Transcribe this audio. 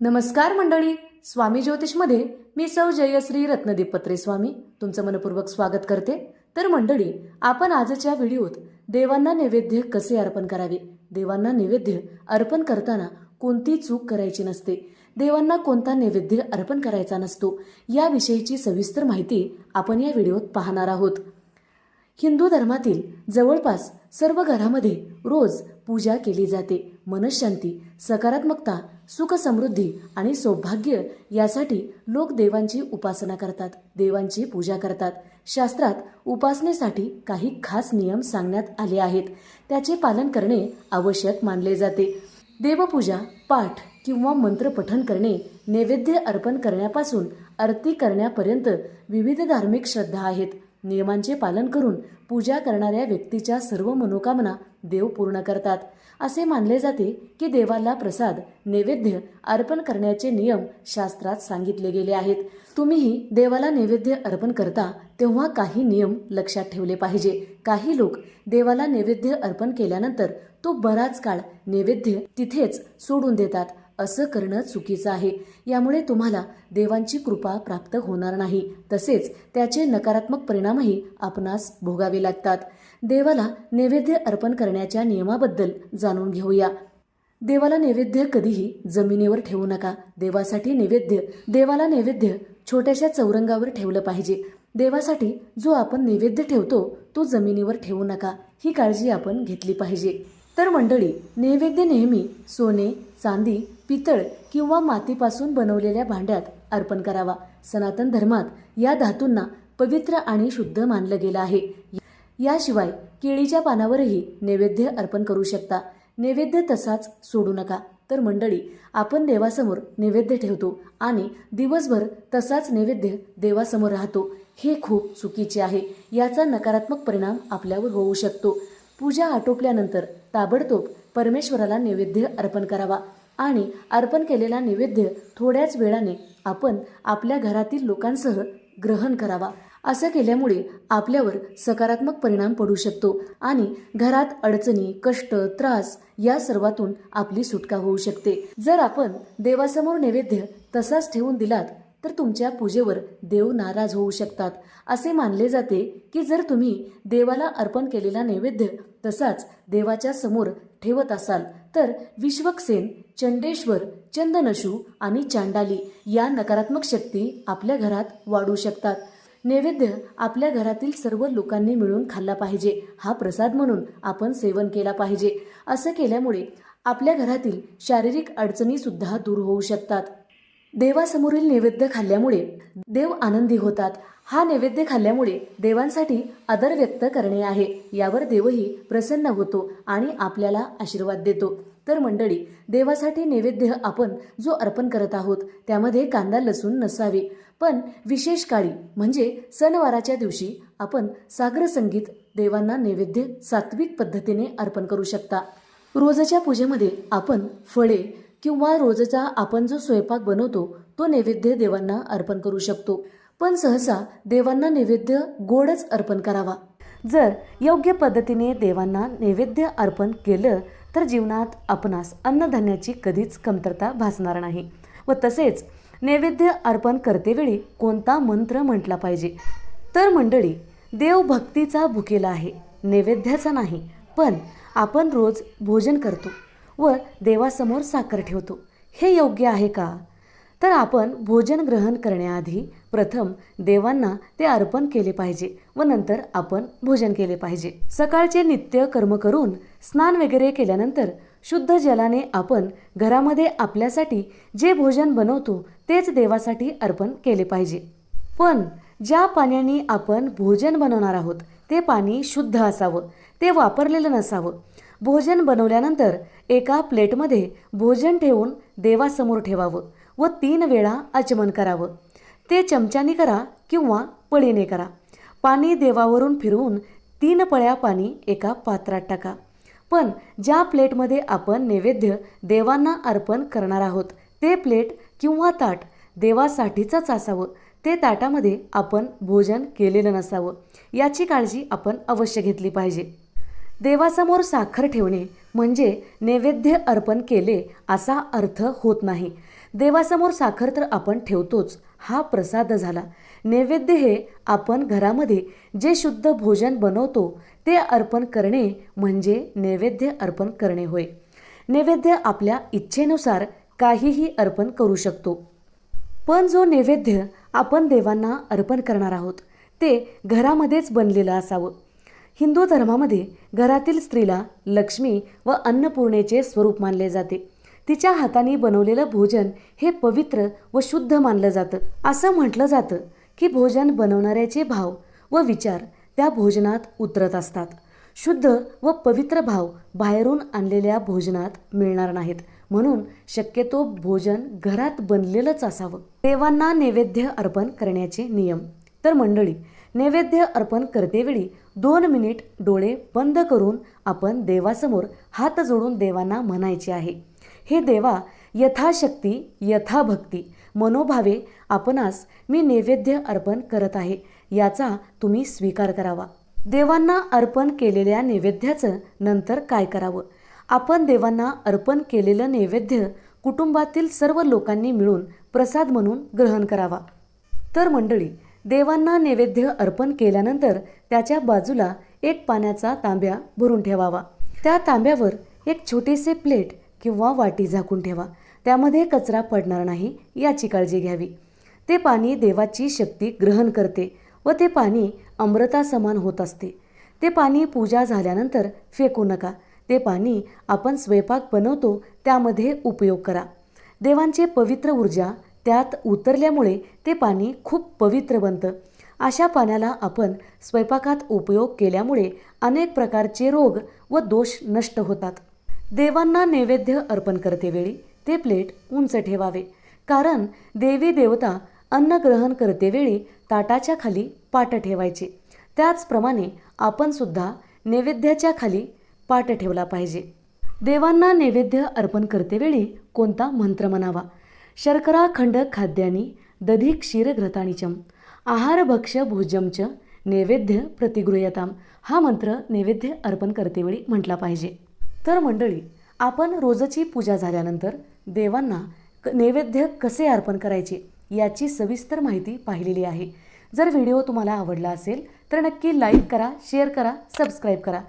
नमस्कार मंडळी स्वामी ज्योतिषमध्ये मी सौ जयश्री रत्नदीप पत्रे स्वामी तुमचं मनपूर्वक स्वागत करते. तर मंडळी आपण आजच्या व्हिडिओत देवांना नैवेद्य कसे अर्पण करावे? देवांना नैवेद्य अर्पण करताना कोणती चूक करायची नसते. देवांना कोणता नैवेद्य अर्पण करायचा नसतो याविषयीची सविस्तर माहिती आपण या व्हिडिओत पाहणार आहोत. हिंदू धर्मातील जवळपास सर्व घरामध्ये रोज पूजा केली जाते. मनशांती सकारात्मकता सुख समृद्धी आणि सौभाग्य यासाठी लोक देवांची उपासना करतात देवांची पूजा करतात. शास्त्रात उपासनेसाठी काही खास नियम सांगण्यात आले आहेत. त्याचे पालन करणे आवश्यक मानले जाते. देवपूजा पाठ किंवा मंत्रपठण करणे नैवेद्य अर्पण करण्यापासून आरती करण्यापर्यंत विविध धार्मिक श्रद्धा आहेत. नियमांचे पालन करून पूजा करणाऱ्या व्यक्तीच्या सर्व मनोकामना देव पूर्ण करतात. असे मानले जाते की देवाला प्रसाद नैवेद्य अर्पण करण्याचे नियम शास्त्रात सांगितले गेले आहेत. तुम्हीही देवाला नैवेद्य अर्पण करता तेव्हा काही नियम लक्षात ठेवले पाहिजे. काही लोक देवाला नैवेद्य अर्पण केल्यानंतर तो बराच काळ नैवेद्य तिथेच सोडून देतात. असं करणं चुकीचं आहे. यामुळे तुम्हाला देवांची कृपा प्राप्त होणार नाही. तसेच त्याचे नकारात्मक परिणामही आपणास भोगावे लागतात. देवाला नैवेद्य अर्पण करण्याच्या नियमाबद्दल जाणून घेऊया. देवाला नैवेद्य कधीही जमिनीवर ठेवू नका. देवासाठी नैवेद्य देवाला नैवेद्य छोट्याशा चौरंगावर ठेवलं पाहिजे. देवासाठी जो आपण नैवेद्य ठेवतो तो जमिनीवर ठेवू नका. ही काळजी आपण घेतली पाहिजे. तर मंडळी नैवेद्य नेहमी सोने चांदी पितळ किंवा मातीपासून बनवलेल्या भांड्यात अर्पण करावा. सनातन धर्मात या धातूंना पवित्र आणि शुद्ध मानलं गेलं आहे. याशिवाय केळीच्या पानावरही नैवेद्य अर्पण करू शकता. नैवेद्य तसाच सोडू नका. तर मंडळी आपण देवासमोर नैवेद्य ठेवतो आणि दिवसभर तसाच नैवेद्य देवासमोर राहतो. हे खूप चुकीचे आहे. याचा नकारात्मक परिणाम आपल्यावर होऊ शकतो. पूजा आटोपल्यानंतर ताबडतोब परमेश्वराला नैवेद्य अर्पण करावा आणि अर्पण केलेला नैवेद्य थोड्याच वेळाने आपण आपल्या घरातील लोकांसह ग्रहण करावा. असं केल्यामुळे आपल्यावर सकारात्मक परिणाम पडू शकतो आणि घरात अडचणी कष्ट त्रास या सर्वातून आपली सुटका होऊ शकते. जर आपण देवासमोर नैवेद्य तसाच ठेवून दिलात तर तुमच्या पूजेवर देव नाराज होऊ शकतात. असे मानले जाते की जर तुम्ही देवाला अर्पण केलेला नैवेद्य तसाच देवाच्या समोर ठेवत असाल तर विश्वक्सेन चंडेश्वर चंदनशू आणि चांडाली या नकारात्मक शक्ती आपल्या घरात वाढू शकतात. नैवेद्य आपल्या घरातील सर्व लोकांनी मिळून खाल्ला पाहिजे हा प्रसाद म्हणून आपण सेवन केला पाहिजे. असं केल्यामुळे आपल्या घरातील शारीरिक अडचणीसुद्धा दूर होऊ शकतात. देवासमोरील नैवेद्य खाल्ल्यामुळे देव आनंदी होतात. हा नैवेद्य खाल्ल्यामुळे देवांसाठी आदर व्यक्त करणे आहे. यावर देवही प्रसन्न होतो आणि आपल्याला आशीर्वाद देतो. तर मंडळी देवासाठी नैवेद्य आपण जो अर्पण करत आहोत त्यामध्ये कांदा लसूण नसावे. पण विशेष काळी म्हणजे सणवाराच्या दिवशी आपण सागर संगीत देवांना नैवेद्य सात्विक पद्धतीने अर्पण करू शकता. रोजच्या पूजेमध्ये आपण फळे किंवा रोजचा आपण जो स्वयंपाक बनवतो तो नैवेद्य देवांना अर्पण करू शकतो. पण सहसा देवांना नैवेद्य गोडच अर्पण करावा. जर योग्य पद्धतीने देवांना नैवेद्य अर्पण केलं तर जीवनात आपणास अन्नधान्याची कधीच कमतरता भासणार नाही. व तसेच नैवेद्य अर्पण करतेवेळी कोणता मंत्र म्हटला पाहिजे? तर मंडळी देव भक्तीचा भुकेला आहे. नैवेद्याचा नाही पण आपण रोज भोजन करतो. व देवासमोर साखर ठेवतो. हे योग्य आहे का? तर आपण भोजन ग्रहण करण्याआधी प्रथम देवांना ते अर्पण केले पाहिजे व नंतर आपण भोजन केले पाहिजे. सकाळचे नित्य कर्म करून स्नान वगैरे केल्यानंतर शुद्ध जलाने आपण घरामध्ये आपल्यासाठी जे भोजन बनवतो तेच देवासाठी अर्पण केले पाहिजे. पण ज्या पाण्याने आपण भोजन बनवणार आहोत ते पाणी शुद्ध असावं ते वापरलेलं नसावं भोजन बनवल्यानंतर एका प्लेटमध्ये भोजन ठेवून देवासमोर ठेवावं व तीन वेळा आचमन करावं. ते चमच्याने करा किंवा पळीने करा. पाणी देवावरून फिरवून तीन पळ्या पाणी एका पात्रात टाका. पण ज्या प्लेटमध्ये आपण नैवेद्य देवांना अर्पण करणार आहोत ते प्लेट किंवा ताट देवासाठीचंच असावं ते ताटामध्ये आपण भोजन केलेलं नसावं. याची काळजी आपण अवश्य घेतली पाहिजे. देवासमोर साखर ठेवणे म्हणजे नैवेद्य अर्पण केले असा अर्थ होत नाही. देवासमोर साखर तर आपण ठेवतोच हा प्रसाद झाला. नैवेद्य हे आपण घरामध्ये जे शुद्ध भोजन बनवतो ते अर्पण करणे म्हणजे नैवेद्य अर्पण करणे होय. नैवेद्य आपल्या इच्छेनुसार काहीही अर्पण करू शकतो. पण जो नैवेद्य आपण देवांना अर्पण करणार आहोत ते घरामध्येच बनलेलं असावं. हिंदू धर्मामध्ये घरातील स्त्रीला लक्ष्मी व अन्नपूर्णेचे स्वरूप मानले जाते. तिच्या हाताने बनवलेलं भोजन हे पवित्र व शुद्ध मानलं जातं. असं म्हटलं जातं की भोजन बनवणाऱ्याचे भाव व विचार त्या भोजनात उतरत असतात. शुद्ध व पवित्र भाव बाहेरून आणलेल्या भोजनात मिळणार नाहीत. म्हणून शक्यतो भोजन घरात बनलेलंच असावं. देवांना नैवेद्य अर्पण करण्याचे नियम. तर मंडळी नैवेद्य अर्पण करतेवेळी दोन मिनिट डोळे बंद करून आपण देवासमोर हात जोडून देवांना म्हणायचे आहे हे देवा यथाशक्ती यथाभक्ती मनोभावे आपणास मी नैवेद्य अर्पण करत आहे याचा तुम्ही स्वीकार करावा. देवांना अर्पण केलेल्या नैवेद्याचं नंतर काय करावं? आपण देवांना अर्पण केलेलं नैवेद्य कुटुंबातील सर्व लोकांनी मिळून प्रसाद म्हणून ग्रहण करावा. तर मंडळी देवांना नैवेद्य अर्पण केल्यानंतर त्याच्या बाजूला एक पाण्याचा तांब्या भरून ठेवावा. त्या तांब्यावर एक छोटेसे प्लेट किंवा वाटी झाकून ठेवा. त्यामध्ये कचरा पडणार नाही याची काळजी घ्यावी. ते पाणी देवाची शक्ती ग्रहण करते व ते पाणी अमृता समान होत असते. ते पाणी पूजा झाल्यानंतर फेकू नका. ते पाणी आपण स्वयंपाक बनवतो त्यामध्ये उपयोग करा. देवांचे पवित्र ऊर्जा त्यात उतरल्यामुळे ते पाणी खूप पवित्र बनतं. अशा पाण्याला आपण स्वयंपाकात उपयोग केल्यामुळे अनेक प्रकारचे रोग व दोष नष्ट होतात. देवांना नैवेद्य अर्पण करतेवेळी ते प्लेट उंच ठेवावे. कारण देवी देवता अन्न ग्रहण करतेवेळी ताटाच्या खाली पाट ठेवायचे. त्याचप्रमाणे आपणसुद्धा नैवेद्याच्या खाली पाट ठेवला पाहिजे. देवांना नैवेद्य अर्पण करतेवेळी कोणता मंत्र म्हणावा? शर्करा खंड खाद्यानी दधी क्षीर आहार भक्ष च नैवेद्य प्रतिगृह्यताम हा मंत्र नैवेद्य अर्पण करतेवेळी म्हटला पाहिजे. तर मंडळी आपण रोजची पूजा झाल्यानंतर देवांना क- नैवेद्य कसे अर्पण करायचे याची सविस्तर माहिती पाहिलेली आहे. जर व्हिडिओ तुम्हाला आवडला असेल तर नक्की लाईक करा शेअर करा सबस्क्राईब करा.